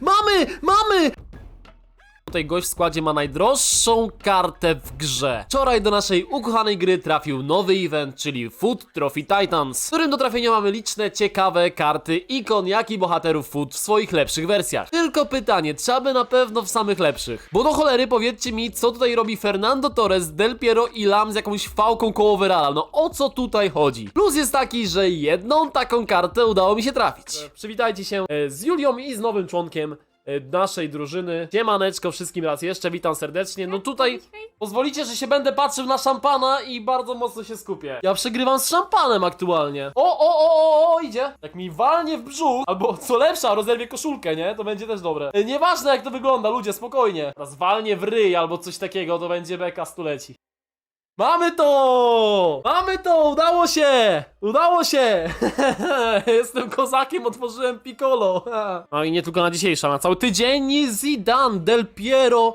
Mamy! Mamy! Tutaj gość w składzie ma najdroższą kartę w grze. Wczoraj do naszej ukochanej gry trafił nowy event, czyli Food Trophy Titans, w którym do trafienia mamy liczne, ciekawe karty ikon, jak i bohaterów Food w swoich lepszych wersjach. Tylko pytanie, trzeba by na pewno w samych lepszych. Bo do cholery powiedzcie mi, co tutaj robi Fernando Torres, Del Piero i Lam z jakąś fałką koło overalla. No o co tutaj chodzi? Plus jest taki, że jedną taką kartę udało mi się trafić. Przywitajcie się e, z Julią i z nowym członkiem e, naszej drużyny. Siemaneczko wszystkim raz jeszcze, witam serdecznie. No tutaj pozwolicie, że się będę patrzył na szampana i bardzo mocno się skupię. Ja przegrywam z szampanem aktualnie. O, o, o, o, o, idzie. Jak mi walnie w brzuch, albo co lepsza, rozerwie koszulkę, nie? To będzie też dobre. E, Nieważne jak to wygląda, ludzie, spokojnie. Teraz walnie w ryj albo coś takiego, to będzie beka stuleci. Mamy to! Mamy to! Udało się! Udało się! Jestem kozakiem, otworzyłem Piccolo. No i nie tylko na dzisiejsza, na cały tydzień Zidane, Del Piero.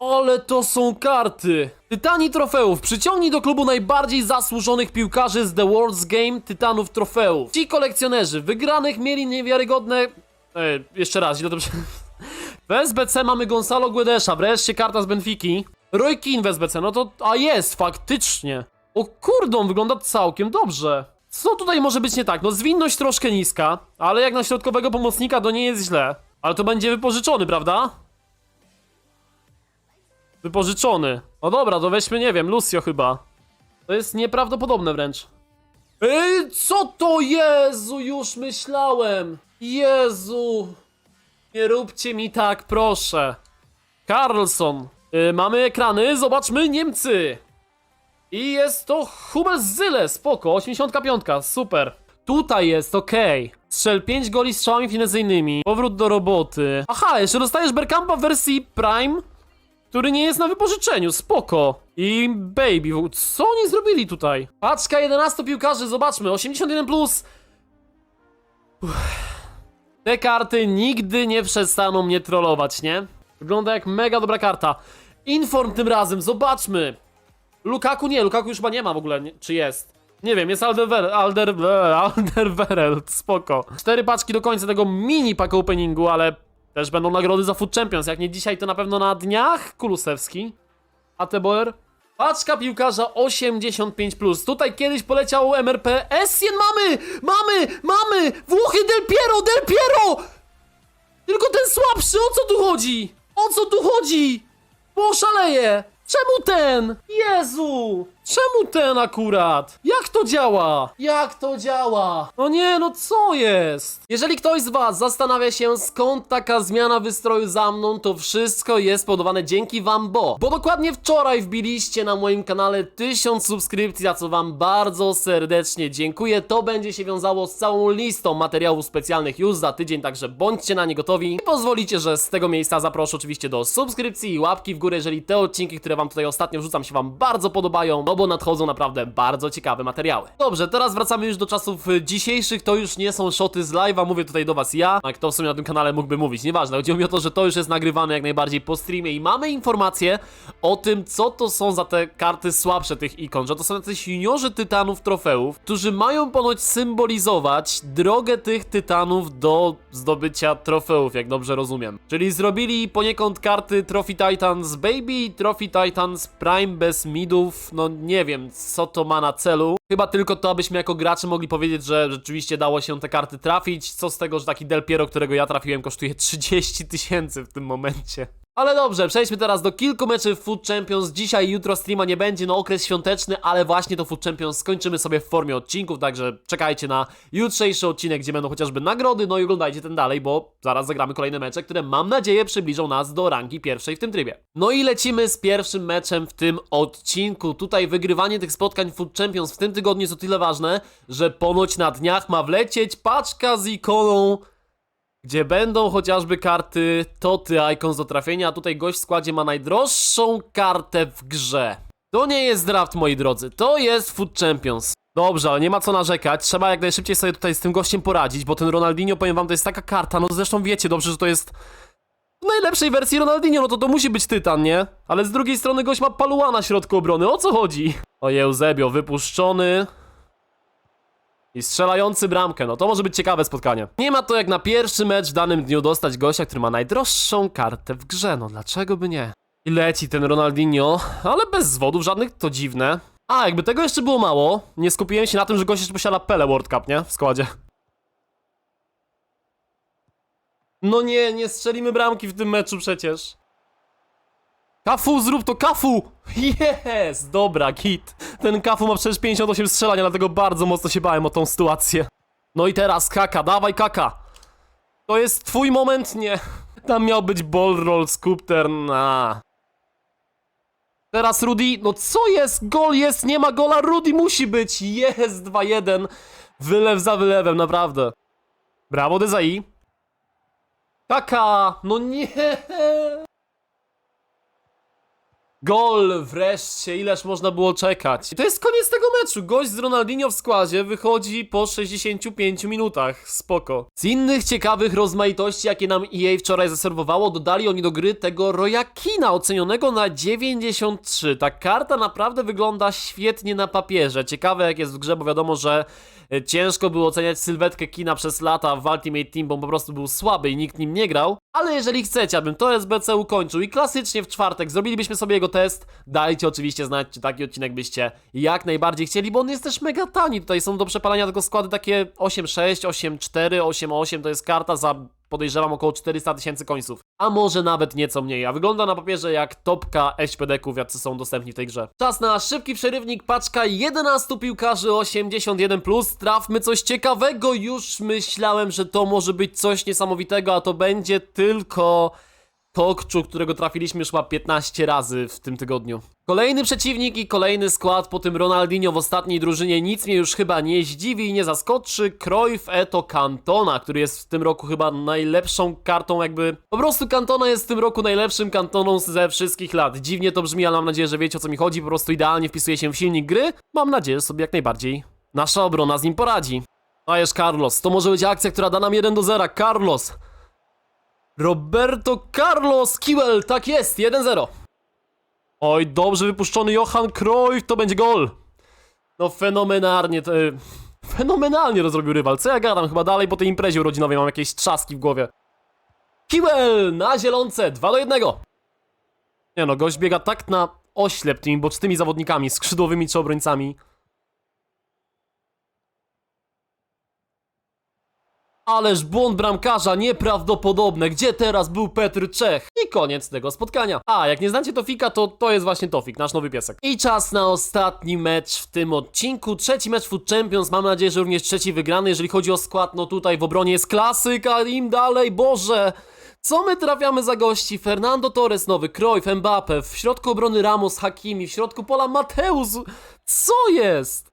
Ale to są karty! Tytani trofeów. Przyciągnij do klubu najbardziej zasłużonych piłkarzy z The World's Game Tytanów trofeów. Ci kolekcjonerzy wygranych mieli niewiarygodne... E, jeszcze raz, źle to... W SBC mamy Gonzalo Guedesza, wreszcie karta z Benfiki. Roy Keane w SBC, no to... A jest, faktycznie. O kurde, on wygląda całkiem dobrze. Co tutaj może być nie tak? No zwinność troszkę niska, ale jak na środkowego pomocnika to nie jest źle. Ale to będzie wypożyczony, prawda? Wypożyczony. No dobra, to weźmy, nie wiem, Lucio chyba. To jest nieprawdopodobne wręcz. Ej, co to? Jezu, już myślałem. Jezu. Nie róbcie mi tak, proszę. Carlson. Y, mamy ekrany, zobaczmy Niemcy. I jest to Hummels Zyle, spoko, 85, super. Tutaj jest, okej. Strzel 5 goli strzałami finezyjnymi. Powrót do roboty. Aha, jeszcze dostajesz Bergkampa w wersji Prime, który nie jest na wypożyczeniu, spoko. I Baby, co oni zrobili tutaj? Paczka 11 piłkarzy, zobaczmy, 81+. Plus. Te karty nigdy nie przestaną mnie trollować, nie? Wygląda jak mega dobra karta. Inform tym razem, zobaczmy. Lukaku nie, Lukaku już chyba nie ma w ogóle, nie, czy jest? Nie wiem, jest Alderweireld, Alder, Alderweireld, spoko. Cztery paczki do końca tego mini pack openingu, ale też będą nagrody za Food Champions. Jak nie dzisiaj, to na pewno na dniach. Kulusewski. Ateboer. Paczka piłkarza 85+. Tutaj kiedyś poleciał MRP. Essien mamy! Mamy! Mamy! Włochy Del Piero! Del Piero! Tylko ten słabszy, o co tu chodzi? O co tu chodzi? Poszaleję! Czemu ten? Jezu! Czemu ten akurat? Jak to działa? Jak to działa? No nie, no co jest? Jeżeli ktoś z was zastanawia się skąd taka zmiana wystroju za mną, to wszystko jest spowodowane dzięki wam, bo Bo dokładnie wczoraj wbiliście na moim kanale 1000 subskrypcji, za co wam bardzo serdecznie dziękuję. To będzie się wiązało z całą listą materiałów specjalnych już za tydzień, także bądźcie na nie gotowi. I pozwolicie, że z tego miejsca zaproszę oczywiście do subskrypcji i łapki w górę, jeżeli te odcinki, które wam tutaj ostatnio wrzucam się wam bardzo podobają, no bo nadchodzą naprawdę bardzo ciekawe materiały. Dobrze, teraz wracamy już do czasów y, dzisiejszych, to już nie są shoty z live'a, mówię tutaj do was ja, a kto w sumie na tym kanale mógłby mówić, nieważne, chodziło mi o to, że to już jest nagrywane jak najbardziej po streamie i mamy informacje o tym, co to są za te karty słabsze tych ikon, że to są jacyś juniorzy tytanów trofeów, którzy mają ponoć symbolizować drogę tych tytanów do zdobycia trofeów, jak dobrze rozumiem. Czyli zrobili poniekąd karty Trophy Titans Baby i Trophy Titans Prime bez midów, no nie wiem, co to ma na celu. Chyba tylko to, abyśmy jako gracze mogli powiedzieć, że rzeczywiście dało się te karty trafić. Co z tego, że taki Del Piero, którego ja trafiłem, kosztuje 30 tysięcy w tym momencie. Ale dobrze, przejdźmy teraz do kilku meczów Food Champions. Dzisiaj jutro streama nie będzie, no okres świąteczny, ale właśnie to Food Champions skończymy sobie w formie odcinków, także czekajcie na jutrzejszy odcinek, gdzie będą chociażby nagrody, no i oglądajcie ten dalej, bo zaraz zagramy kolejne mecze, które mam nadzieję przybliżą nas do rangi pierwszej w tym trybie. No i lecimy z pierwszym meczem w tym odcinku. Tutaj wygrywanie tych spotkań Food Champions w tym tygodniu jest o tyle ważne, że ponoć na dniach ma wlecieć paczka z ikoną gdzie będą chociażby karty Toty Icons do trafienia, a tutaj gość w składzie ma najdroższą kartę w grze. To nie jest draft, moi drodzy, to jest Food Champions. Dobrze, ale nie ma co narzekać, trzeba jak najszybciej sobie tutaj z tym gościem poradzić, bo ten Ronaldinho, powiem wam, to jest taka karta, no zresztą wiecie dobrze, że to jest w najlepszej wersji Ronaldinho, no to to musi być Tytan, nie? Ale z drugiej strony gość ma paluła na środku obrony, o co chodzi? O Eusebio, wypuszczony. I strzelający bramkę, no to może być ciekawe spotkanie. Nie ma to jak na pierwszy mecz w danym dniu dostać gościa, który ma najdroższą kartę w grze, no dlaczego by nie? I leci ten Ronaldinho, ale bez zwodów żadnych, to dziwne. A, jakby tego jeszcze było mało, nie skupiłem się na tym, że gość jeszcze posiada Pele World Cup, nie? W składzie. No nie, nie strzelimy bramki w tym meczu przecież. Kafu, zrób to, Kafu! Jest! Dobra, git. Ten Kafu ma przecież 58 strzelania, dlatego bardzo mocno się bałem o tą sytuację. No i teraz Kaka, dawaj Kaka! To jest twój moment? Nie. Tam miał być ball roll, skupter, na. Teraz Rudy, no co jest? Gol jest, nie ma gola, Rudy musi być! Jest 2-1. Wylew za wylewem, naprawdę. Brawo, Dezai. Kaka! No nie! Gol wreszcie, ileż można było czekać. I to jest koniec tego meczu. Gość z Ronaldinho w składzie wychodzi po 65 minutach. Spoko. Z innych ciekawych rozmaitości, jakie nam EA wczoraj zaserwowało, dodali oni do gry tego Rojakina, ocenionego na 93. Ta karta naprawdę wygląda świetnie na papierze. Ciekawe jak jest w grze, bo wiadomo, że e, ciężko było oceniać sylwetkę Kina przez lata w Ultimate Team, bo po prostu był słaby i nikt nim nie grał. Ale jeżeli chcecie, abym to SBC ukończył i klasycznie w czwartek zrobilibyśmy sobie jego test, dajcie oczywiście znać, czy taki odcinek byście jak najbardziej chcieli, bo on jest też mega tani. Tutaj są do przepalania tylko składy takie 8.6, 8.4, 8.8, to jest karta za podejrzewam około 400 tysięcy końców. A może nawet nieco mniej, a wygląda na papierze jak topka HPD-ków, jacy są dostępni w tej grze. Czas na szybki przerywnik, paczka 11 piłkarzy 81+, plus. trafmy coś ciekawego, już myślałem, że to może być coś niesamowitego, a to będzie tylko... Tokczu, którego trafiliśmy już chyba 15 razy w tym tygodniu. Kolejny przeciwnik i kolejny skład po tym Ronaldinho w ostatniej drużynie nic mnie już chyba nie zdziwi i nie zaskoczy. Cruyff Eto Cantona, który jest w tym roku chyba najlepszą kartą jakby... Po prostu Cantona jest w tym roku najlepszym Cantoną ze wszystkich lat. Dziwnie to brzmi, ale mam nadzieję, że wiecie o co mi chodzi. Po prostu idealnie wpisuje się w silnik gry. Mam nadzieję, że sobie jak najbardziej nasza obrona z nim poradzi. Dajesz Carlos, to może być akcja, która da nam 1 do 0. Carlos! Roberto Carlos Kiwel, tak jest, 1-0. Oj, dobrze wypuszczony Johan Cruyff, to będzie gol. No fenomenalnie, to, y, fenomenalnie rozrobił rywal. Co ja gadam, chyba dalej po tej imprezie urodzinowej mam jakieś trzaski w głowie. Kiwel na zielonce, 2 do 1. Nie no, gość biega tak na oślep tymi bocznymi zawodnikami, skrzydłowymi czy obrońcami. Ależ błąd bramkarza, nieprawdopodobne. Gdzie teraz był Petr Czech? I koniec tego spotkania. A, jak nie znacie Tofika, to to jest właśnie Tofik, nasz nowy piesek. I czas na ostatni mecz w tym odcinku. Trzeci mecz Food Champions, mam nadzieję, że również trzeci wygrany. Jeżeli chodzi o skład, no tutaj w obronie jest klasyka, im dalej, Boże! Co my trafiamy za gości? Fernando Torres nowy, Cruyff, Mbappe, w środku obrony Ramos, Hakimi, w środku pola Mateus. Co jest?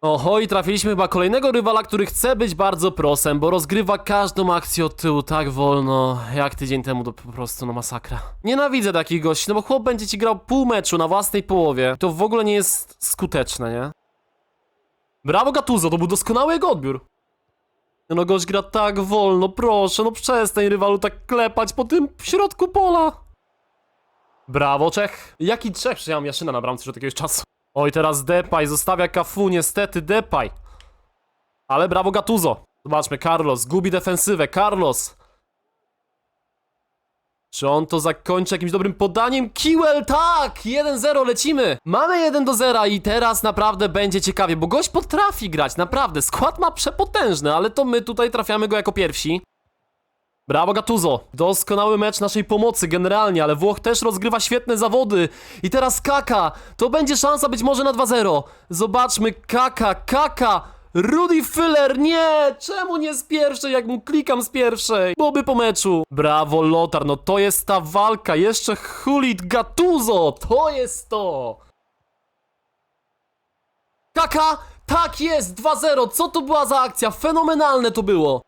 Oho, i trafiliśmy chyba kolejnego rywala, który chce być bardzo prosem, bo rozgrywa każdą akcję od tyłu tak wolno, jak tydzień temu, to po prostu no masakra. Nienawidzę takich gości, no bo chłop będzie ci grał pół meczu na własnej połowie. To w ogóle nie jest skuteczne, nie? Brawo Gattuso, to był doskonały jego odbiór. No gość gra tak wolno, proszę, no przestań rywalu tak klepać po tym środku pola. Brawo Czech. Jaki Czech? Przecież ja mam Jaszyna na bramce już od jakiegoś czasu. Oj, teraz Depay zostawia Cafu, niestety Depay. Ale brawo Gattuso. Zobaczmy, Carlos gubi defensywę. Carlos. Czy on to zakończy jakimś dobrym podaniem? Kiwel, tak! 1-0, lecimy! Mamy 1 do 0 i teraz naprawdę będzie ciekawie, bo gość potrafi grać, naprawdę. Skład ma przepotężny, ale to my tutaj trafiamy go jako pierwsi. Brawo Gattuso! Doskonały mecz naszej pomocy generalnie, ale Włoch też rozgrywa świetne zawody. I teraz Kaka! To będzie szansa być może na 2-0. Zobaczmy, Kaka, Kaka! Rudy Füller, nie! Czemu nie z pierwszej, jak mu klikam z pierwszej? Byłoby po meczu. Brawo Lotar, no to jest ta walka. Jeszcze Hulit Gattuso! To jest to! Kaka! Tak jest! 2-0! Co to była za akcja? Fenomenalne to było!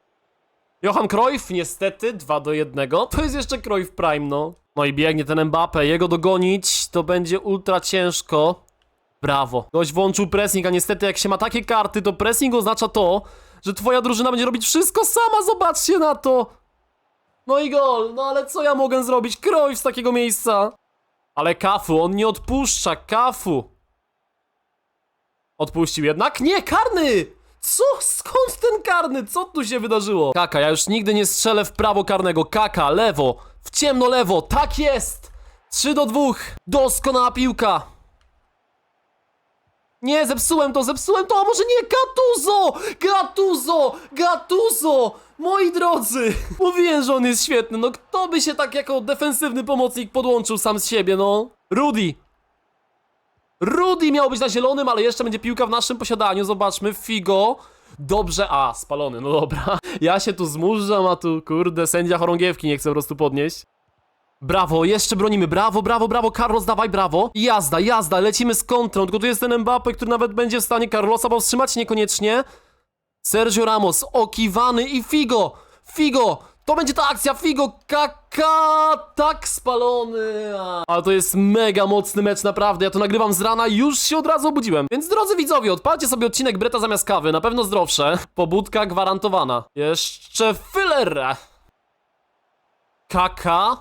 Johan Cruyff, niestety, 2 do 1. To jest jeszcze Cruyff Prime, no. No i biegnie ten Mbappe, jego dogonić to będzie ultra ciężko. Brawo. Gość włączył pressing, a niestety jak się ma takie karty, to pressing oznacza to, że twoja drużyna będzie robić wszystko sama, zobaczcie na to. No i gol, no ale co ja mogę zrobić? Cruyff z takiego miejsca. Ale Kafu, on nie odpuszcza, Kafu. Odpuścił jednak? Nie, karny! Co? Skąd ten karny? Co tu się wydarzyło? Kaka, ja już nigdy nie strzelę w prawo karnego. Kaka, lewo, w ciemno lewo. Tak jest! 3 do 2. Doskonała piłka. Nie, zepsułem to, zepsułem to, a może nie, Gattuso! Gattuso! Gattuso! Moi drodzy! Mówiłem, że on jest świetny, no kto by się tak jako defensywny pomocnik podłączył sam z siebie, no? Rudy! Rudy miał być na zielonym, ale jeszcze będzie piłka w naszym posiadaniu, zobaczmy, Figo. Dobrze, a, spalony, no dobra. Ja się tu zmurzam, a tu, kurde, sędzia chorągiewki nie chce po prostu podnieść. Brawo, jeszcze bronimy, brawo, brawo, brawo, Carlos, dawaj, brawo. Jazda, jazda, lecimy z kontrą, tylko tu jest ten Mbappe, który nawet będzie w stanie Carlosa powstrzymać niekoniecznie. Sergio Ramos, okiwany i Figo, Figo, to będzie ta akcja, Figo, kaka, tak spalony. Ale to jest mega mocny mecz, naprawdę, ja to nagrywam z rana i już się od razu obudziłem. Więc drodzy widzowie, odpalcie sobie odcinek Breta zamiast kawy, na pewno zdrowsze. Pobudka gwarantowana. Jeszcze filler. Kaka.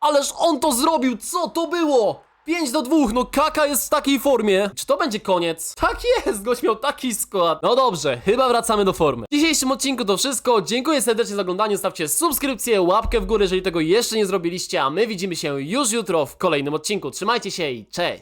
Ależ on to zrobił! Co to było? 5 do 2, no Kaka jest w takiej formie. Czy to będzie koniec? Tak jest, gość miał taki skład. No dobrze, chyba wracamy do formy. W dzisiejszym odcinku to wszystko. Dziękuję serdecznie za oglądanie. Stawcie subskrypcję, łapkę w górę, jeżeli tego jeszcze nie zrobiliście. A my widzimy się już jutro w kolejnym odcinku. Trzymajcie się i cześć!